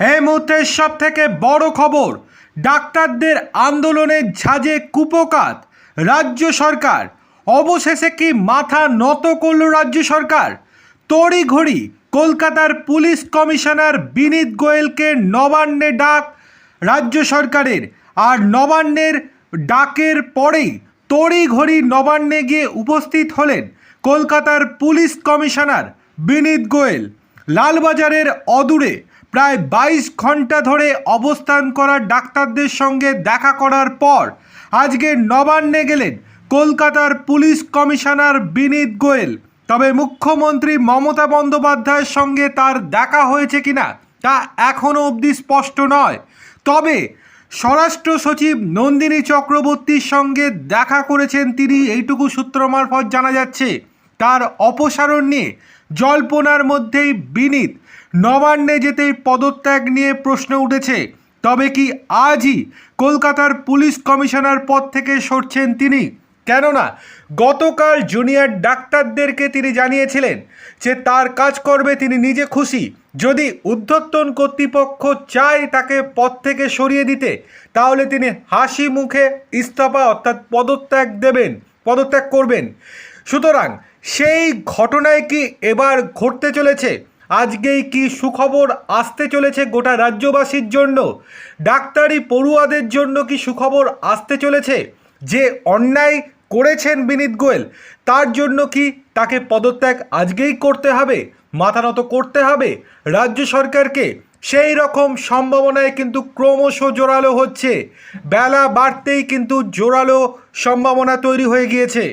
এই মুহূর্তের সব থেকে বড় খবর, ডাক্তারদের আন্দোলনের ঝাঁজে কুপকাত রাজ্য সরকার। অবশেষে কি মাথা নত করল রাজ্য সরকার? তড়িঘড়ি কলকাতার পুলিশ কমিশনার বিনীত গোয়েলকে নবান্নে ডাক রাজ্য সরকারের, আর নবান্নের ডাকের পরেই তড়িঘড়ি নবান্নে গিয়ে উপস্থিত হলেন কলকাতার পুলিশ কমিশনার বিনীত গোয়েল। লালবাজারের অদূরে প্রায় বাইশ ঘণ্টা ধরে অবস্থান করা ডাক্তারদের সঙ্গে দেখা করার পর আজকে নবান্নে গেলেন কলকাতার পুলিশ কমিশনার বিনীত গোয়েল। তবে মুখ্যমন্ত্রী মমতা বন্দ্যোপাধ্যায়ের সঙ্গে তার দেখা হয়েছে কিনা তা এখনও অবধি স্পষ্ট নয়। তবে স্বরাষ্ট্র সচিব নন্দিনী চক্রবর্তীর সঙ্গে দেখা করেছেন তিনি, এইটুকু সূত্র মারফত জানা যাচ্ছে। তার অপসারণ নিয়ে জল্পনার মধ্যেই বিনীত। নবান্নে যেতেই পদত্যাগ নিয়ে প্রশ্ন উঠেছে, তবে কি আজই কলকাতার পুলিশ কমিশনার পদ থেকে সরছেন তিনি? কেননা, গতকাল জুনিয়র ডাক্তারদেরকে তিনি জানিয়েছিলেন যে তার কাজ করবে তিনি নিজে খুশি। যদি ঊর্ধ্বতন কর্তৃপক্ষ চায় তাকে পদ থেকে সরিয়ে দিতে, তাহলে তিনি হাসি মুখে ইস্তফা অর্থাৎ পদত্যাগ দেবেন। পদত্যাগ করবেন। সুতরাং সেই ঘটনায় কি এবার ঘটতে চলেছে? আজকেই কি সুখবর আসতে চলেছে গোটা রাজ্যবাসীর জন্য? ডাক্তারি পড়ুয়াদের জন্য কি সুখবর আসতে চলেছে? যে অন্যায় করেছেন বিনীত গোয়েল, তার জন্য কি তাকে পদত্যাগ আজকেই করতে হবে? মাথা নত করতে হবে? রাজ্য সরকারকে সেই রকম সম্ভাবনায় কিন্তু ক্রমশ জোরালো হচ্ছে। বেলা বাড়তেই কিন্তু জোরালো সম্ভাবনা তৈরি হয়ে গিয়েছে।